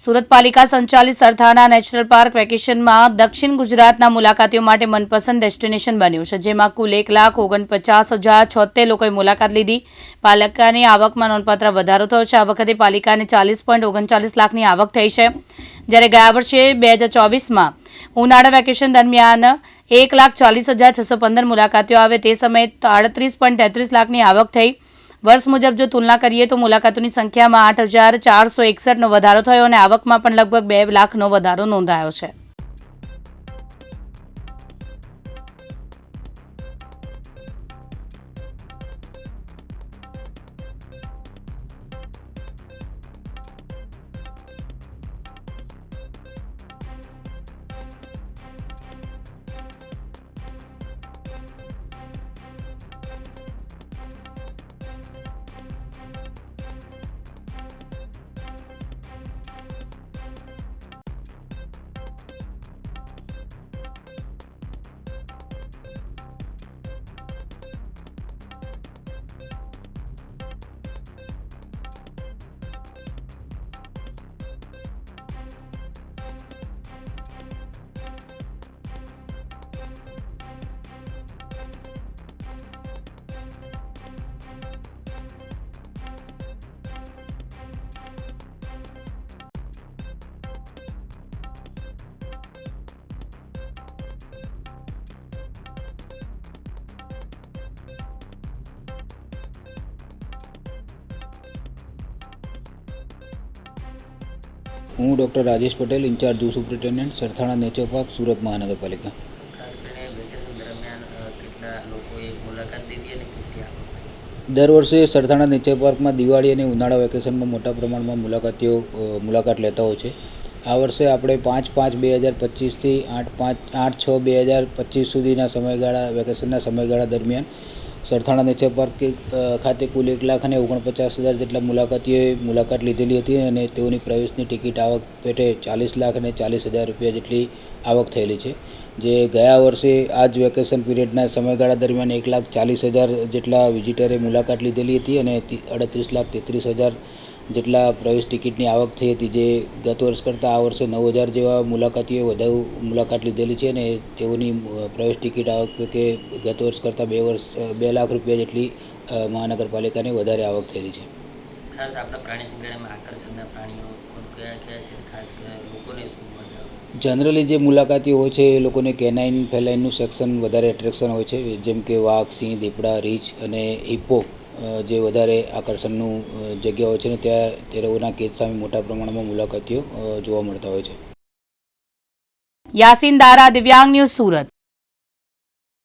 સુરત પાલિકા સંચાલિત Sarthana national park વેકેશનમાં દક્ષિણ ગુજરાતના મુલાકાતીઓ માટે મનપસંદ ડેસ્ટિનેશન બન્યું છે, જેમાં કુલ એક લાખ ઓગણપચાસ હજાર છોતેર લોકોએ મુલાકાત લીધી. પાલિકાની આવકમાં નોંધપાત્ર વધારો થયો છે. આ વખતે પાલિકાને ચાલીસ પોઈન્ટ ઓગણચાલીસ લાખની આવક થઈ છે. જ્યારે ગયા વર્ષે બે હજાર ચોવીસમાં ઉનાળા વેકેશન દરમિયાન એક લાખ ચાલીસ હજાર છસો પંદર મુલાકાતીઓ આવે, તે સમયે આડત્રીસ પોઈન્ટ તેત્રીસ લાખની આવક થઈ. વર્ષ મુજબ જો તુલના કરીએ તો મુલાકાતોની સંખ્યામાં આઠ હજાર ચારસો એકસઠનો વધારો થયો અને આવકમાં પણ લગભગ બે લાખનો વધારો નોંધાયો છે. હું ડૉક્ટર રાજેશ પટેલ, ઇન્ચાર્જ જૂ superintendent, Sarthana nature park, Surat મહાનગરપાલિકા. દર વર્ષે સરથાણા નેચર પાર્કમાં દિવાળી અને ઉનાળા વેકેશનમાં મોટા પ્રમાણમાં મુલાકાતીઓ મુલાકાત લેતા હોય છે. આ વર્ષે આપણે પાંચ પાંચ બે હજાર પચીસથી આઠ પાંચ, આઠ છ બે હજાર પચીસ સુધીના સમયગાળા, વેકેશનના સમયગાળા દરમિયાન સરથાણા નેચર પાર્ક ખાતે કુલ એક લાખ અને ઓગણપચાસ હજાર જેટલા મુલાકાતીઓએ મુલાકાત લીધેલી હતી અને તેઓની પ્રવેશની ટિકિટ આવક પેટે ચાલીસ લાખ અને ચાલીસ હજાર રૂપિયા જેટલી આવક થયેલી છે. જે ગયા વર્ષે આ જ વેકેશન પીરિયડના સમયગાળા દરમિયાન એક લાખ ચાલીસ હજાર જેટલા વિઝિટરે મુલાકાત લીધેલી હતી અને અડત્રીસ લાખ તેત્રીસ હજાર જેટલા પ્રવેશ ટિકિટની આવક થઈ હતી જે ગત વર્ષ કરતાં આ વર્ષે નવ હજાર જેવા મુલાકાતીઓએ વધુ મુલાકાત લીધેલી છે અને તેઓની પ્રવેશ ટિકિટ આવક કે ગત વર્ષ કરતાં બે વર્ષ બે લાખ રૂપિયા જેટલી મહાનગરપાલિકાની વધારે આવક થયેલી છે. ખાસ આપણા પ્રાણી સંગ્રહાલયમાં આકર્ષણના પ્રાણીઓ કયા કયા છે? ખાસ લોકોને શું જનરલી જે મુલાકાતીઓ હોય છે એ લોકોને કેનાઇન ફેલાઇનનું સેક્શન વધારે એટ્રેક્શન હોય છે જેમ કે વાઘ સિંહ દીપડા રીછ અને હિપ્પો. જે વધારે આકર્ષણનું જગ્યાઓ છે ને, ત્યાં તે લોકોના કેદ સામે મોટા પ્રમાણમાં મુલાકાતીઓ જોવા મળતા હોય છે. યાસીન દારા, દિવ્યાંગ ન્યૂઝ સુરત.